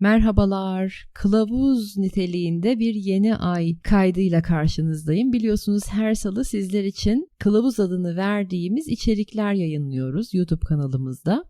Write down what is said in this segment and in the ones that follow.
Merhabalar, kılavuz niteliğinde bir yeni ay kaydıyla karşınızdayım. Biliyorsunuz her salı sizler için kılavuz adını verdiğimiz içerikler yayınlıyoruz YouTube kanalımızda.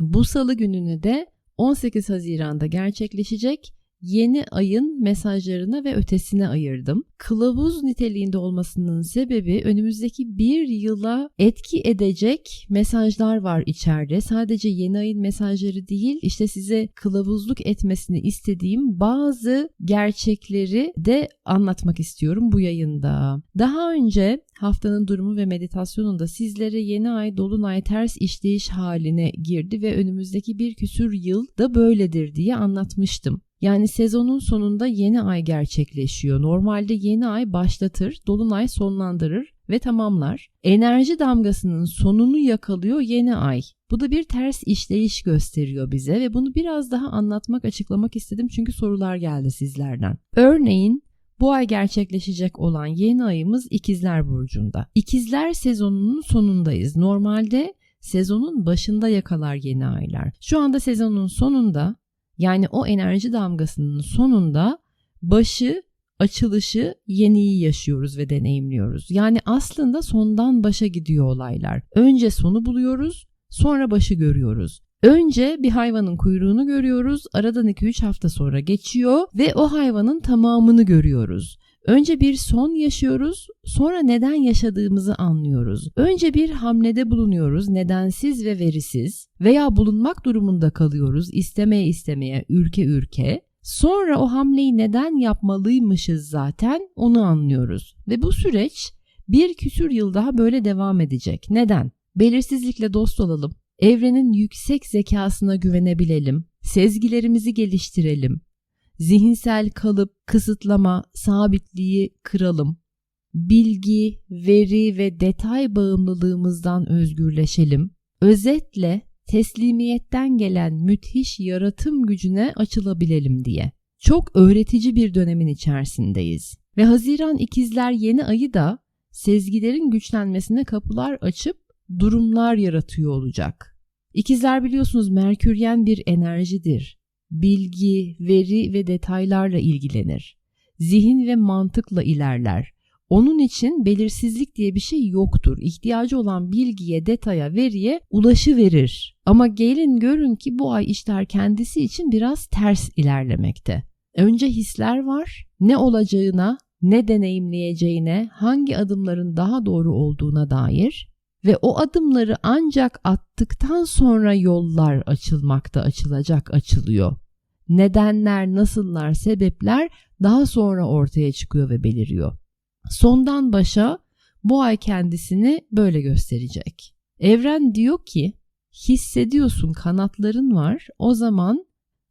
Bu salı gününü de 18 Haziran'da gerçekleşecek yeni ayın mesajlarına ve ötesine ayırdım. Kılavuz niteliğinde olmasının sebebi önümüzdeki bir yıla etki edecek mesajlar var içeride. Sadece yeni ayın mesajları değil işte size kılavuzluk etmesini istediğim bazı gerçekleri de anlatmak istiyorum bu yayında. Daha önce haftanın durumu ve meditasyonunda sizlere yeni ay dolunay ters işleyiş haline girdi ve önümüzdeki bir küsür yıl da böyledir diye anlatmıştım. Yani sezonun sonunda yeni ay gerçekleşiyor. Normalde yeni ay başlatır, dolunay sonlandırır ve tamamlar. Enerji damgasının sonunu yakalıyor yeni ay. Bu da bir ters işleyiş gösteriyor bize ve bunu biraz daha anlatmak, açıklamak istedim çünkü sorular geldi sizlerden. Örneğin bu ay gerçekleşecek olan yeni ayımız İkizler Burcu'nda. İkizler sezonunun sonundayız. Normalde sezonun başında yakalar yeni aylar. Şu anda sezonun sonunda yani o enerji damgasının sonunda başı açılışı yeniyi yaşıyoruz ve deneyimliyoruz. Yani aslında sondan başa gidiyor olaylar. Önce sonu buluyoruz, sonra başı görüyoruz. Önce bir hayvanın kuyruğunu görüyoruz, aradan 2-3 hafta sonra geçiyor ve o hayvanın tamamını görüyoruz. Önce bir son yaşıyoruz, sonra neden yaşadığımızı anlıyoruz. Önce bir hamlede bulunuyoruz, nedensiz ve verisiz veya bulunmak durumunda kalıyoruz, istemeye istemeye, ürke ürke. Sonra o hamleyi neden yapmalıymışız zaten onu anlıyoruz. Ve bu süreç bir küsür yıl daha böyle devam edecek. Neden? Belirsizlikle dost olalım, evrenin yüksek zekasına güvenebilelim, sezgilerimizi geliştirelim, zihinsel kalıp, kısıtlama, sabitliği kıralım. Bilgi, veri ve detay bağımlılığımızdan özgürleşelim. Özetle teslimiyetten gelen müthiş yaratım gücüne açılabilelim diye. Çok öğretici bir dönemin içerisindeyiz. Ve Haziran ikizler yeni ayı da sezgilerin güçlenmesine kapılar açıp durumlar yaratıyor olacak. İkizler biliyorsunuz Merküryen bir enerjidir bilgi, veri ve detaylarla ilgilenir. Zihin ve mantıkla ilerler. Onun için belirsizlik diye bir şey yoktur. İhtiyacı olan bilgiye, detaya, veriye ulaşı verir. Ama gelin görün ki bu ay işler kendisi için biraz ters ilerlemekte. Önce hisler var. Ne olacağına, ne deneyimleyeceğine, hangi adımların daha doğru olduğuna dair ve o adımları ancak attıktan sonra yollar açılmakta açılacak açılıyor. Nedenler, nasıllar, sebepler daha sonra ortaya çıkıyor ve beliriyor. Sondan başa bu ay kendisini böyle gösterecek. Evren diyor ki hissediyorsun kanatların var o zaman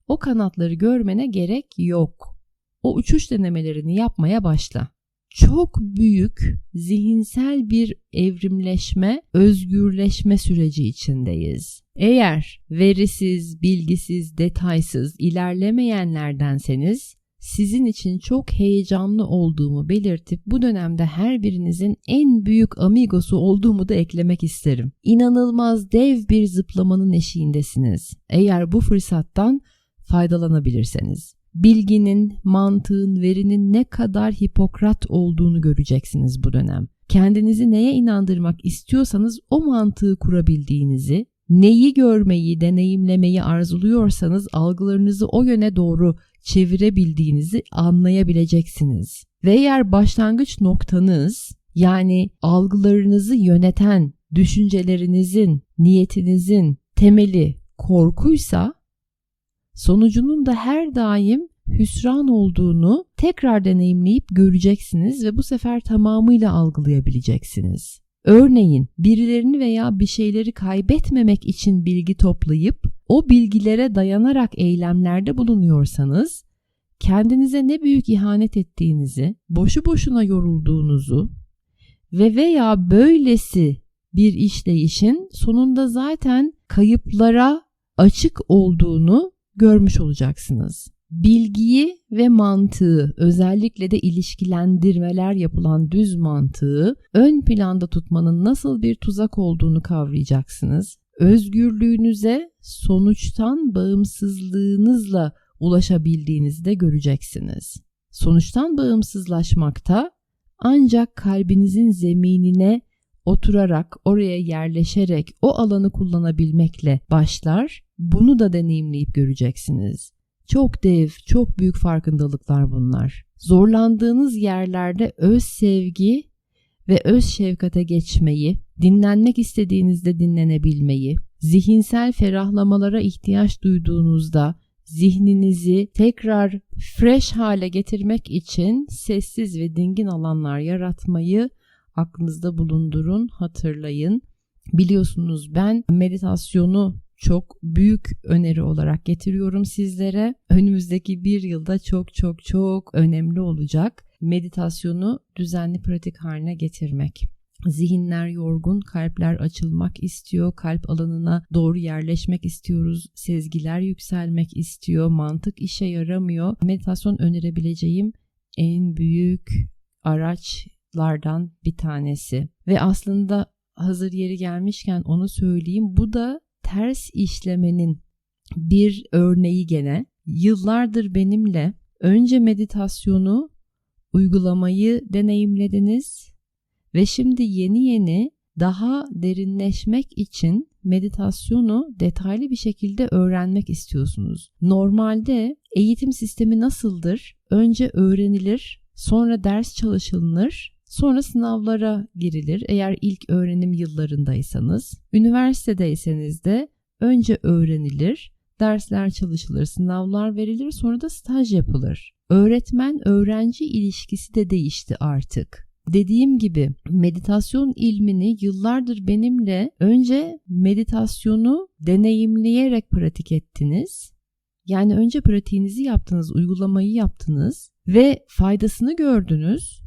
o kanatları görmene gerek yok. O uçuş denemelerini yapmaya başla çok büyük zihinsel bir evrimleşme, özgürleşme süreci içindeyiz. Eğer verisiz, bilgisiz, detaysız ilerlemeyenlerdenseniz sizin için çok heyecanlı olduğumu belirtip bu dönemde her birinizin en büyük amigosu olduğumu da eklemek isterim. İnanılmaz dev bir zıplamanın eşiğindesiniz. Eğer bu fırsattan faydalanabilirseniz bilginin, mantığın, verinin ne kadar Hipokrat olduğunu göreceksiniz bu dönem. Kendinizi neye inandırmak istiyorsanız o mantığı kurabildiğinizi, neyi görmeyi, deneyimlemeyi arzuluyorsanız algılarınızı o yöne doğru çevirebildiğinizi anlayabileceksiniz. Ve eğer başlangıç noktanız yani algılarınızı yöneten düşüncelerinizin, niyetinizin temeli korkuysa sonucunun da her daim hüsran olduğunu tekrar deneyimleyip göreceksiniz ve bu sefer tamamıyla algılayabileceksiniz. Örneğin birilerini veya bir şeyleri kaybetmemek için bilgi toplayıp o bilgilere dayanarak eylemlerde bulunuyorsanız kendinize ne büyük ihanet ettiğinizi, boşu boşuna yorulduğunuzu ve veya böylesi bir işleyişin sonunda zaten kayıplara açık olduğunu görmüş olacaksınız. Bilgiyi ve mantığı özellikle de ilişkilendirmeler yapılan düz mantığı ön planda tutmanın nasıl bir tuzak olduğunu kavrayacaksınız. özgürlüğünüze sonuçtan bağımsızlığınızla ulaşabildiğinizi de göreceksiniz. Sonuçtan bağımsızlaşmakta ancak kalbinizin zeminine oturarak, oraya yerleşerek o alanı kullanabilmekle başlar. Bunu da deneyimleyip göreceksiniz. Çok dev, çok büyük farkındalıklar bunlar. Zorlandığınız yerlerde öz sevgi ve öz şefkate geçmeyi, dinlenmek istediğinizde dinlenebilmeyi, zihinsel ferahlamalara ihtiyaç duyduğunuzda zihninizi tekrar fresh hale getirmek için sessiz ve dingin alanlar yaratmayı aklınızda bulundurun, hatırlayın. Biliyorsunuz ben meditasyonu çok büyük öneri olarak getiriyorum sizlere. Önümüzdeki bir yılda çok çok çok önemli olacak meditasyonu düzenli pratik haline getirmek. Zihinler yorgun, kalpler açılmak istiyor, kalp alanına doğru yerleşmek istiyoruz, sezgiler yükselmek istiyor, mantık işe yaramıyor. Meditasyon önerebileceğim en büyük araçlardan bir tanesi. Ve aslında hazır yeri gelmişken onu söyleyeyim. Bu da ters işlemenin bir örneği gene. Yıllardır benimle önce meditasyonu uygulamayı deneyimlediniz ve şimdi yeni yeni daha derinleşmek için meditasyonu detaylı bir şekilde öğrenmek istiyorsunuz. Normalde eğitim sistemi nasıldır? Önce öğrenilir, sonra ders çalışılır, sonra sınavlara girilir. Eğer ilk öğrenim yıllarındaysanız, üniversitedeyseniz de önce öğrenilir, dersler çalışılır, sınavlar verilir, sonra da staj yapılır. Öğretmen öğrenci ilişkisi de değişti artık. Dediğim gibi meditasyon ilmini yıllardır benimle önce meditasyonu deneyimleyerek pratik ettiniz. Yani önce pratiğinizi yaptınız, uygulamayı yaptınız ve faydasını gördünüz.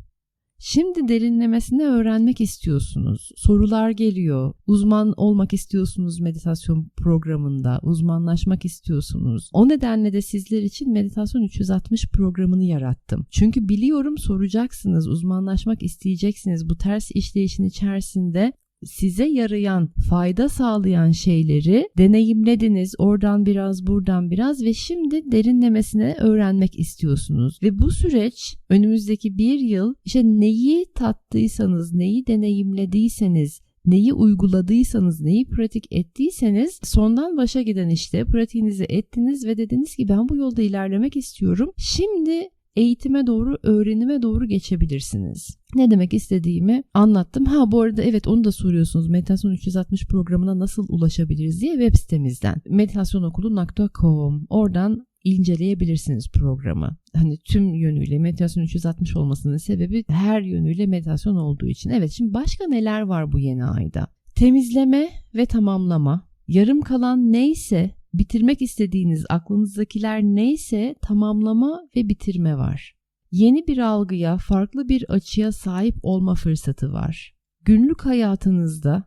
Şimdi derinlemesine öğrenmek istiyorsunuz. Sorular geliyor. Uzman olmak istiyorsunuz meditasyon programında. Uzmanlaşmak istiyorsunuz. O nedenle de sizler için Meditasyon 360 programını yarattım. Çünkü biliyorum soracaksınız, uzmanlaşmak isteyeceksiniz. Bu ters işleyişin içerisinde size yarayan, fayda sağlayan şeyleri deneyimlediniz. Oradan biraz, buradan biraz ve şimdi derinlemesine öğrenmek istiyorsunuz. Ve bu süreç önümüzdeki bir yıl işte neyi tattıysanız, neyi deneyimlediyseniz, neyi uyguladıysanız, neyi pratik ettiyseniz sondan başa giden işte pratiğinizi ettiniz ve dediniz ki ben bu yolda ilerlemek istiyorum. Şimdi eğitime doğru, öğrenime doğru geçebilirsiniz. Ne demek istediğimi anlattım. Ha bu arada evet onu da soruyorsunuz. Meditasyon 360 programına nasıl ulaşabiliriz diye web sitemizden. meditasyonokulu.com oradan inceleyebilirsiniz programı. Hani tüm yönüyle meditasyon 360 olmasının sebebi her yönüyle meditasyon olduğu için. Evet şimdi başka neler var bu yeni ayda? Temizleme ve tamamlama. Yarım kalan neyse bitirmek istediğiniz aklınızdakiler neyse tamamlama ve bitirme var. Yeni bir algıya, farklı bir açıya sahip olma fırsatı var. Günlük hayatınızda,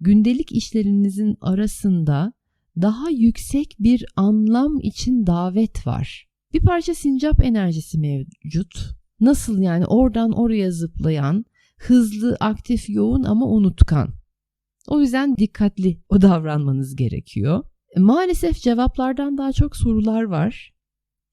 gündelik işlerinizin arasında daha yüksek bir anlam için davet var. Bir parça sincap enerjisi mevcut. Nasıl yani oradan oraya zıplayan, hızlı, aktif, yoğun ama unutkan. O yüzden dikkatli o davranmanız gerekiyor. Maalesef cevaplardan daha çok sorular var.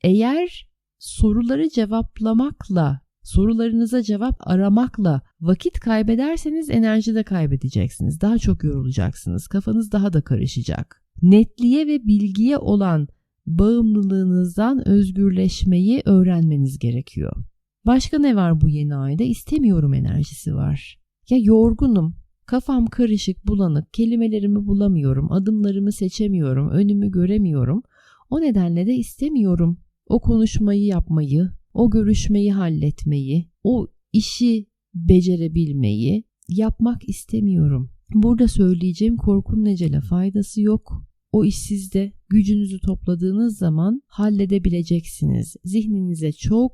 Eğer soruları cevaplamakla, sorularınıza cevap aramakla vakit kaybederseniz enerji de kaybedeceksiniz. Daha çok yorulacaksınız. Kafanız daha da karışacak. Netliğe ve bilgiye olan bağımlılığınızdan özgürleşmeyi öğrenmeniz gerekiyor. Başka ne var bu yeni ayda? İstemiyorum enerjisi var. Ya yorgunum, Kafam karışık, bulanık, kelimelerimi bulamıyorum, adımlarımı seçemiyorum, önümü göremiyorum. O nedenle de istemiyorum o konuşmayı yapmayı, o görüşmeyi halletmeyi, o işi becerebilmeyi yapmak istemiyorum. Burada söyleyeceğim korkunun ecele faydası yok. O iş sizde gücünüzü topladığınız zaman halledebileceksiniz. Zihninize çok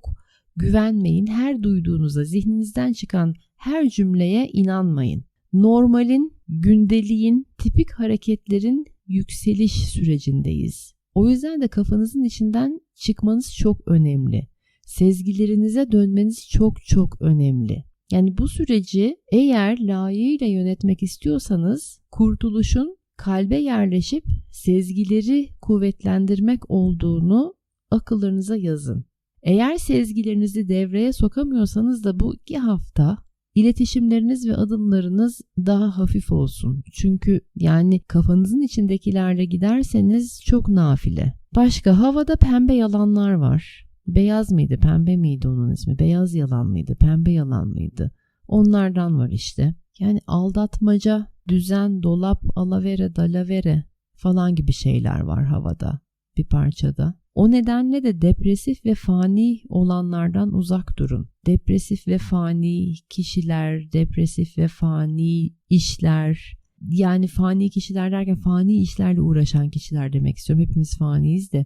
güvenmeyin. Her duyduğunuza, zihninizden çıkan her cümleye inanmayın normalin, gündeliğin, tipik hareketlerin yükseliş sürecindeyiz. O yüzden de kafanızın içinden çıkmanız çok önemli. Sezgilerinize dönmeniz çok çok önemli. Yani bu süreci eğer layığıyla yönetmek istiyorsanız kurtuluşun kalbe yerleşip sezgileri kuvvetlendirmek olduğunu akıllarınıza yazın. Eğer sezgilerinizi devreye sokamıyorsanız da bu iki hafta iletişimleriniz ve adımlarınız daha hafif olsun. Çünkü yani kafanızın içindekilerle giderseniz çok nafile. Başka havada pembe yalanlar var. Beyaz mıydı, pembe miydi onun ismi? Beyaz yalan mıydı, pembe yalan mıydı? Onlardan var işte. Yani aldatmaca, düzen, dolap, alavere, dalavere falan gibi şeyler var havada bir parçada. O nedenle de depresif ve fani olanlardan uzak durun. Depresif ve fani kişiler, depresif ve fani işler, yani fani kişiler derken fani işlerle uğraşan kişiler demek istiyorum. Hepimiz faniyiz de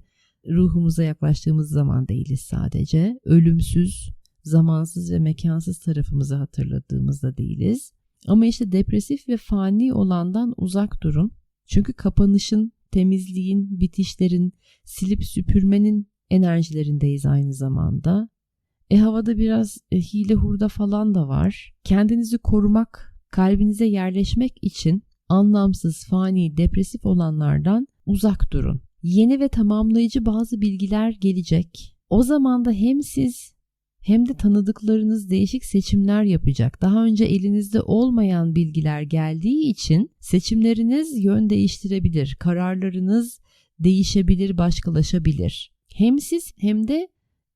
ruhumuza yaklaştığımız zaman değiliz sadece. Ölümsüz, zamansız ve mekansız tarafımızı hatırladığımızda değiliz. Ama işte depresif ve fani olandan uzak durun. Çünkü kapanışın, temizliğin, bitişlerin, silip süpürmenin enerjilerindeyiz aynı zamanda. E havada biraz e, hile hurda falan da var. Kendinizi korumak, kalbinize yerleşmek için anlamsız, fani, depresif olanlardan uzak durun. Yeni ve tamamlayıcı bazı bilgiler gelecek. O zaman da hem siz hem de tanıdıklarınız değişik seçimler yapacak. Daha önce elinizde olmayan bilgiler geldiği için seçimleriniz yön değiştirebilir. Kararlarınız değişebilir, başkalaşabilir. Hem siz hem de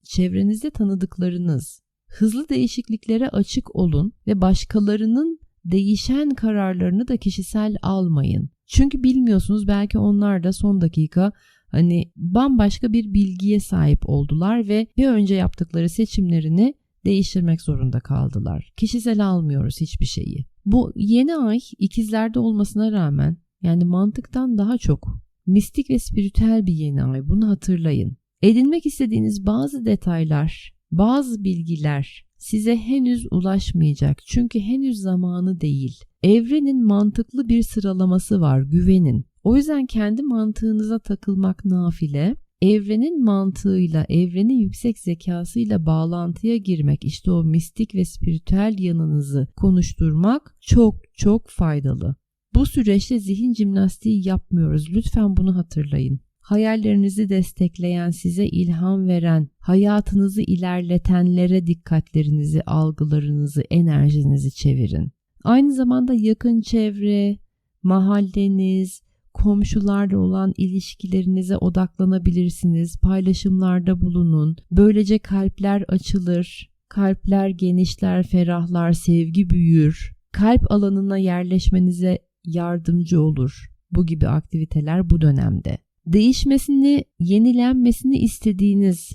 çevrenizde tanıdıklarınız. Hızlı değişikliklere açık olun ve başkalarının değişen kararlarını da kişisel almayın. Çünkü bilmiyorsunuz belki onlar da son dakika hani bambaşka bir bilgiye sahip oldular ve bir önce yaptıkları seçimlerini değiştirmek zorunda kaldılar. Kişisel almıyoruz hiçbir şeyi. Bu yeni ay ikizlerde olmasına rağmen yani mantıktan daha çok mistik ve spiritüel bir yeni ay bunu hatırlayın. Edinmek istediğiniz bazı detaylar, bazı bilgiler size henüz ulaşmayacak çünkü henüz zamanı değil. Evrenin mantıklı bir sıralaması var, güvenin. O yüzden kendi mantığınıza takılmak nafile, evrenin mantığıyla, evrenin yüksek zekasıyla bağlantıya girmek, işte o mistik ve spiritüel yanınızı konuşturmak çok çok faydalı. Bu süreçte zihin jimnastiği yapmıyoruz. Lütfen bunu hatırlayın. Hayallerinizi destekleyen, size ilham veren, hayatınızı ilerletenlere dikkatlerinizi, algılarınızı, enerjinizi çevirin. Aynı zamanda yakın çevre, mahalleniz, komşularla olan ilişkilerinize odaklanabilirsiniz. Paylaşımlarda bulunun. Böylece kalpler açılır, kalpler genişler, ferahlar, sevgi büyür. Kalp alanına yerleşmenize yardımcı olur. Bu gibi aktiviteler bu dönemde. Değişmesini, yenilenmesini istediğiniz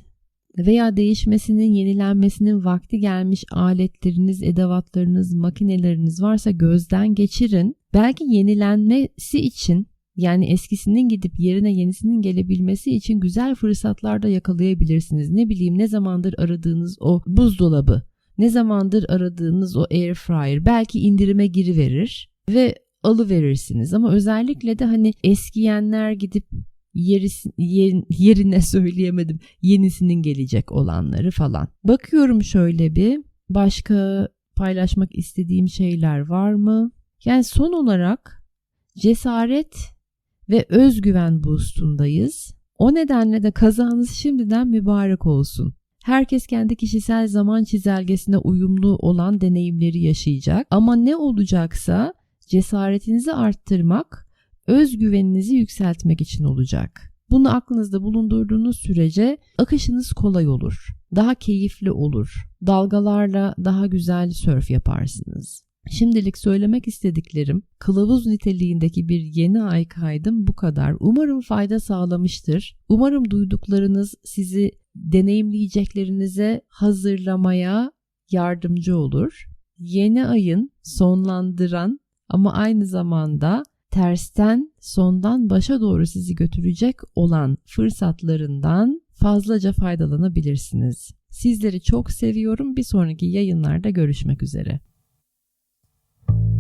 veya değişmesinin, yenilenmesinin vakti gelmiş aletleriniz, edevatlarınız, makineleriniz varsa gözden geçirin. Belki yenilenmesi için yani eskisinin gidip yerine yenisinin gelebilmesi için güzel fırsatlar da yakalayabilirsiniz. Ne bileyim ne zamandır aradığınız o buzdolabı, ne zamandır aradığınız o air fryer belki indirime giriverir ve alıverirsiniz. Ama özellikle de hani eskiyenler gidip yerisi, yer, yerine söyleyemedim yenisinin gelecek olanları falan. Bakıyorum şöyle bir başka paylaşmak istediğim şeyler var mı? Yani son olarak cesaret ve özgüven boostundayız. O nedenle de kazanız şimdiden mübarek olsun. Herkes kendi kişisel zaman çizelgesine uyumlu olan deneyimleri yaşayacak ama ne olacaksa cesaretinizi arttırmak, özgüveninizi yükseltmek için olacak. Bunu aklınızda bulundurduğunuz sürece akışınız kolay olur. Daha keyifli olur. Dalgalarla daha güzel sörf yaparsınız. Şimdilik söylemek istediklerim kılavuz niteliğindeki bir yeni ay kaydım bu kadar. Umarım fayda sağlamıştır. Umarım duyduklarınız sizi deneyimleyeceklerinize hazırlamaya yardımcı olur. Yeni ayın sonlandıran ama aynı zamanda tersten sondan başa doğru sizi götürecek olan fırsatlarından fazlaca faydalanabilirsiniz. Sizleri çok seviyorum. Bir sonraki yayınlarda görüşmek üzere. thank you